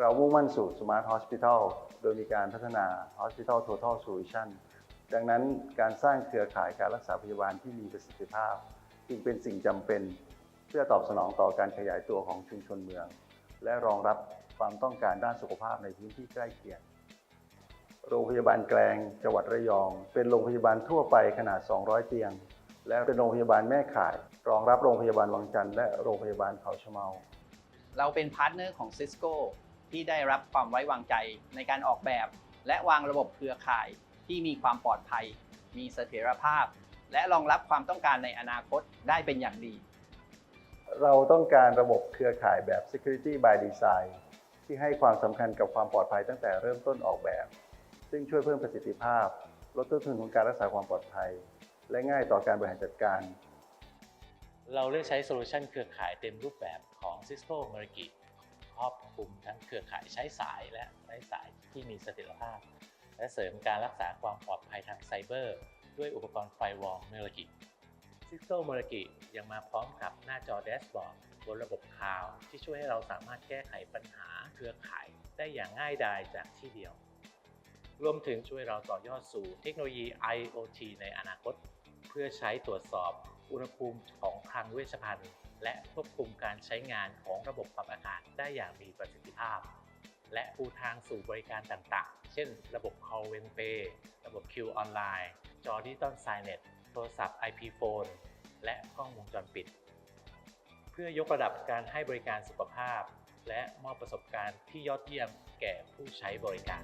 เรามุ่งมั่นสู่ Smart Hospital โดยมีการพัฒนา Hospital Total Solution ดังนั้นการสร้างเครือข่ายการรักษาพยาบาลที่มีประสิทธิภาพ จึงเป็นสิ่งจำเป็น เพื่อตอบสนองต่อการขยายตัวของชุมชนเมือง และรองรับความต้องการด้านสุขภาพในพื้นที่ใกล้เคียงโรงพยาบาลแกลงจังหวัดระยอง เป็นโรงพยาบาลทั่วไปขนาด 200 เตียง และเป็นโรงพยาบาลแม่ข่าย รองรับโรงพยาบาลวังจันทร์และโรงพยาบาลเขาชะเมา เราเป็นพาร์ทเนอร์ของ Cisco ที่ได้รับความไว้วางใจในการออกแบบ และวางระบบเครือข่ายที่มีความปลอดภัย มีเสถียรภาพ และรองรับความต้องการในอนาคตได้เป็นอย่างดี เราต้องการระบบเครือข่ายแบบ Security by Design ที่ให้ความสำคัญกับความปลอดภัยตั้งแต่เริ่มต้นออกแบบ ซึ่งช่วยเพิ่มประสิทธิภาพ ลดต้นทุนของการรักษาความปลอดภัย และง่ายต่อการบริหารจัดการ เราเลือกใช้โซลูชันเครือข่ายเต็มรูปแบบของ Cisco m e r i k i ครอบคลุมทั้งเครือข่ายใช้สายและไร้สายที่มีเสถียรภาพ และเสริมการรักษาความปลอดภัยทางไซเบอร์ ด้วยอุปกรณ์ไฟวอล m e r i k i Cisco m e r i k i ยังมาพร้อมกับหน้าจอแดชบอร์ดบนระบบคลาวด์ที่ช่วยให้เราสามารถแก้ไขปัญหาเครือข่ายได้อย่างง่ายดายจากที่เดียว รวมถึงช่วยเราต่อยอดสู่เทคโนโลยี IoT ในอนาคต เพื่อใช้ตรวจสอบอุณหภูมิของคลังเวชภัณฑ์ และควบคุมการใช้งานของระบบปรับอากาศได้อย่างมีประสิทธิภาพ และปูทางสู่บริการต่างๆ เช่น ระบบ Call w e n Pay ระบบ Q ออนไลน์จอดิจิตอลไซเน็ตโทรศัพท์ IP Phone และกล้องวงจรปิด เพื่อยกระดับการให้บริการสุขภาพ และมอบประสบการณ์ที่ยอดเยี่ยมแก่ผู้ใช้บริการ